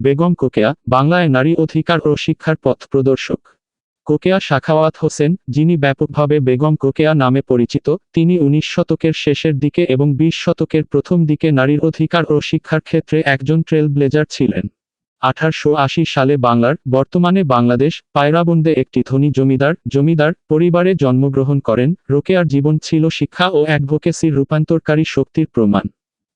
বেগম কোকেয়া, বাংলায় নারী অধিকার ও শিক্ষার পথ প্রদর্শক। কোকেয়া শাখাওয়াত হোসেন, যিনি ব্যাপকভাবে বেগম কোকেয়া নামে পরিচিত, তিনি উনিশ শতকের শেষের দিকে এবং বিশ শতকের প্রথম দিকে নারীর অধিকার ও শিক্ষার ক্ষেত্রে একজন ট্রেল ব্লেজার ছিলেন। আঠারশো আশি সালে বাংলার, বর্তমানে বাংলাদেশ, পায়রাবন্দে একটি ধনী জমিদার জমিদার, পরিবারে জন্মগ্রহণ করেন, রোকেয়ার জীবন ছিল শিক্ষা ও অ্যাডভোকেসির রূপান্তরকারী শক্তির প্রমাণ।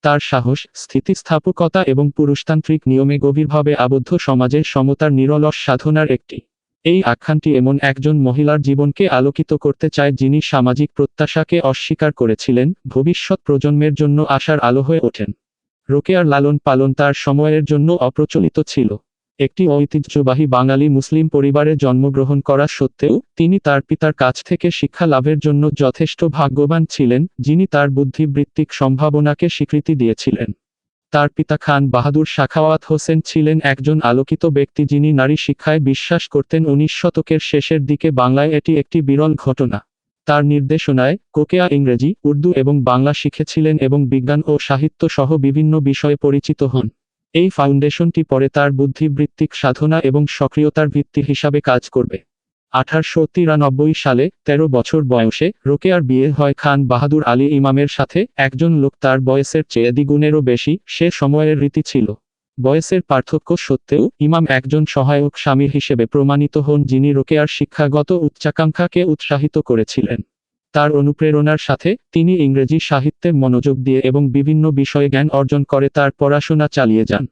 তার সাহস, স্থিতিস্থাপকতা এবং পুরুষতান্ত্রিক নিয়মে গভীরভাবে আবদ্ধ সমাজের সমতার নিরলস সাধনার একটি। এই আখ্যানটি এমন একজন মহিলার জীবনকে আলোকিত করতে চায় যিনি সামাজিক প্রত্যাশাকে অস্বীকার করেছিলেন, ভবিষ্যৎ প্রজন্মের জন্য আশার আলো হয়ে ওঠেন। রোকেয়ার লালন পালন তার সময়ের জন্য অপ্রচলিত ছিল। একটি ঐতিহ্যবাহী বাঙালি মুসলিম পরিবারে জন্মগ্রহণ করা সত্ত্বেও, তিনি তার পিতার কাছ থেকে শিক্ষা লাভের জন্য যথেষ্ট ভাগ্যবান ছিলেন, যিনি তার বুদ্ধিবৃত্তিক সম্ভাবনাকে স্বীকৃতি দিয়েছিলেন। তার পিতা খান বাহাদুর শাখাওয়াত হোসেন ছিলেন একজন আলোকিত ব্যক্তি যিনি নারী শিক্ষায় বিশ্বাস করতেন উনিশ শতকের শেষের দিকে বাংলায় এটি একটি বিরল ঘটনা। তার নির্দেশনায় কোকেয়া ইংরেজি, উর্দু এবং বাংলা শিখেছিলেন এবং বিজ্ঞান ও সাহিত্য সহ বিভিন্ন বিষয়ে পরিচিত হন। এই ফাউন্ডেশনটি পরে তার বুদ্ধিবৃত্তিক সাধনা এবং সক্রিয়তার ভিত্তি হিসাবে কাজ করবে। আঠারশো তিরানব্বই সালে ১৩ বছর বয়সে রোকেয়ার বিয়ে হয় খান বাহাদুর আলী ইমামের সাথে। একজন লোক তার বয়সের চেয়ে দ্বিগুণেরও বেশি, সে সময়ের রীতি ছিল। বয়সের পার্থক্য সত্ত্বেও ইমাম একজন সহায়ক স্বামী হিসেবে প্রমাণিত হন যিনি রোকেয়ার শিক্ষাগত উচ্চাকাঙ্ক্ষাকে উৎসাহিত করেছিলেন। তার অনুপ্রেরণার সাথে তিনি ইংরেজি সাহিত্যে মনোযোগ দিয়ে এবং বিভিন্ন বিষয়ে জ্ঞান অর্জন করে তার পড়াশোনা চালিয়ে যান।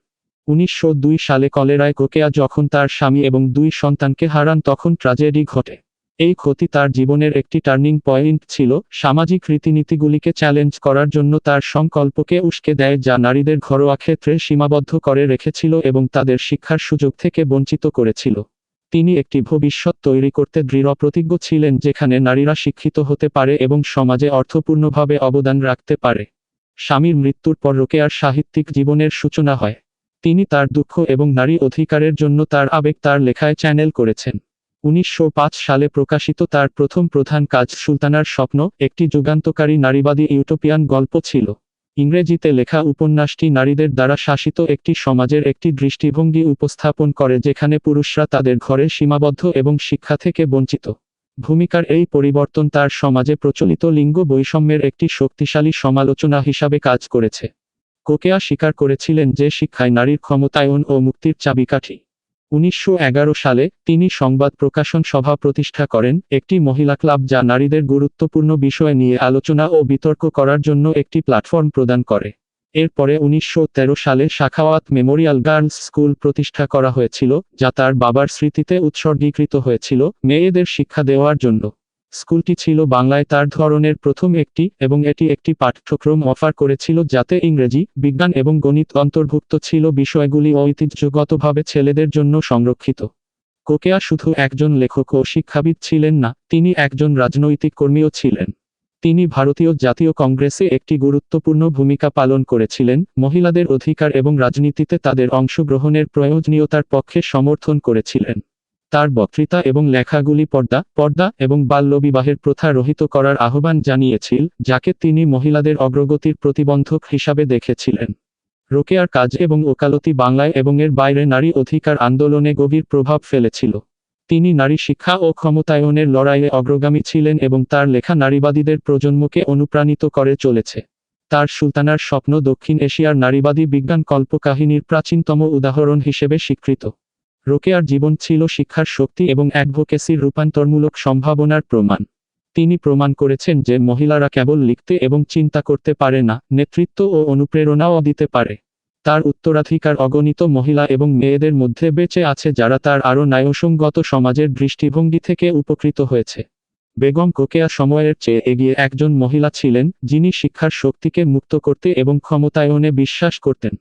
উনিশশো দুই সালে কলেরায় কোকেয়া যখন তার স্বামী এবং দুই সন্তানকে হারান তখন ট্রাজেডি ঘটে। এই ক্ষতি তার জীবনের একটি টার্নিং পয়েন্ট ছিল, সামাজিক রীতিনীতিগুলিকে চ্যালেঞ্জ করার জন্য তার সংকল্পকে উস্কে দেয় যা নারীদের ঘরোয়া ক্ষেত্রে সীমাবদ্ধ করে রেখেছিল এবং তাদের শিক্ষার সুযোগ থেকে বঞ্চিত করেছিল। তিনি একটি ভবিষ্যৎ তৈরি করতে দৃঢ় প্রতিজ্ঞ ছিলেন যেখানে নারীরা শিক্ষিত হতে পারে এবং সমাজে অর্থপূর্ণভাবে অবদান রাখতে পারে। স্বামীর মৃত্যুর পর রোকেয়ার সাহিত্যিক জীবনের সূচনা হয়। তিনি তার দুঃখ এবং নারী অধিকারের জন্য তার আবেগ তার লেখায় চ্যানেল করেছেন। উনিশশো পাঁচ সালে প্রকাশিত তার প্রথম প্রধান কাজ সুলতানার স্বপ্ন, একটি যুগান্তকারী নারীবাদী ইউটোপিয়ান গল্প ছিল। ইংরেজিতে লেখা উপন্যাসটি নারীদের দ্বারা শাসিত একটি সমাজের একটি দৃষ্টিভঙ্গি উপস্থাপন করে যেখানে পুরুষরা তাদের ঘরে সীমাবদ্ধ এবং শিক্ষা থেকে বঞ্চিত। ভূমিকার এই পরিবর্তন তার সমাজে প্রচলিত লিঙ্গ বৈষম্যের একটি শক্তিশালী সমালোচনা হিসাবে কাজ করেছে। কোকেয়া স্বীকার করেছিলেন যে শিক্ষায় নারীর ক্ষমতায়ন ও মুক্তির চাবিকাঠি। উনিশশো এগারো সালে তিনি সংবাদ প্রকাশন সভা প্রতিষ্ঠা করেন, একটি মহিলা ক্লাব যা নারীদের গুরুত্বপূর্ণ বিষয় নিয়ে আলোচনা ও বিতর্ক করার জন্য একটি প্ল্যাটফর্ম প্রদান করে। এরপরে উনিশশো তেরো সালে শাখাওয়াত মেমোরিয়াল গার্লস স্কুল প্রতিষ্ঠা করা হয়েছিল, যা তার বাবার স্মৃতিতে উৎসর্গীকৃত হয়েছিল, মেয়েদের শিক্ষা দেওয়ার জন্য। স্কুলটি ছিল বাংলায় তার ধরনের প্রথম একটি এবং এটি একটি পাঠ্যক্রম অফার করেছিল যাতে ইংরেজি, বিজ্ঞান এবং গণিত অন্তর্ভুক্ত ছিল বিষয়গুলি ঐতিহ্যগতভাবে ছেলেদের জন্য সংরক্ষিত। কোকেয়া শুধু একজন লেখক ও শিক্ষাবিদ ছিলেন না, তিনি একজন রাজনৈতিক কর্মীও ছিলেন। তিনি ভারতীয় জাতীয় কংগ্রেসে একটি গুরুত্বপূর্ণ ভূমিকা পালন করেছিলেন, মহিলাদের অধিকার এবং রাজনীতিতে তাদের অংশগ্রহণের প্রয়োজনীয়তার পক্ষে সমর্থন করেছিলেন। তার বক্তৃতা এবং লেখাগুলি পর্দা পর্দা এবং বাল্যবিবাহের প্রথা রহিত করার আহ্বান জানিয়েছিল, যাকে তিনি মহিলাদের অগ্রগতির প্রতিবন্ধক হিসাবে দেখেছিলেন। রোকেয়ার কাজ এবং ওকালতি বাংলায় এবং এর বাইরে নারী অধিকার আন্দোলনে গভীর প্রভাব ফেলেছিল। তিনি নারী শিক্ষা ও ক্ষমতায়নের লড়াইয়ে অগ্রগামী ছিলেন এবং তার লেখা নারীবাদীদের প্রজন্মকে অনুপ্রাণিত করে চলেছে। তার সুলতানার স্বপ্ন দক্ষিণ এশিয়ার নারীবাদী বিজ্ঞান কল্পকাহিনীর প্রাচীনতম উদাহরণ হিসেবে স্বীকৃত। রোকেয়ার জীবন ছিল শিক্ষার শক্তি এবং অ্যাডভোকেসির রূপান্তরমূলক সম্ভাবনার প্রমাণ। তিনি প্রমাণ করেছেন যে মহিলারা কেবল লিখতে এবং চিন্তা করতে পারে না, নেতৃত্ব ও অনুপ্রেরণাও দিতে পারে। তার উত্তরাধিকার অগণিত মহিলা এবং মেয়েদের মধ্যে বেঁচে আছে যারা তার আরও ন্যায়সঙ্গত সমাজের দৃষ্টিভঙ্গি থেকে উপকৃত হয়েছে। বেগম কোকেয়া সময়ের চেয়ে এগিয়ে একজন মহিলা ছিলেন যিনি শিক্ষার শক্তিকে মুক্ত করতে এবং ক্ষমতায়নে বিশ্বাস করতেন।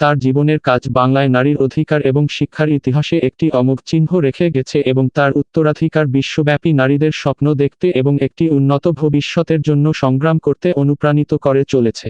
তার জীবনের কাজ বাংলায় নারীর অধিকার এবং শিক্ষার ইতিহাসে একটি অমুক চিহ্ন রেখে গেছে এবং তার উত্তরাধিকার বিশ্বব্যাপী নারীদের স্বপ্ন দেখতে এবং একটি উন্নত ভবিষ্যতের জন্য সংগ্রাম করতে অনুপ্রাণিত করে চলেছে।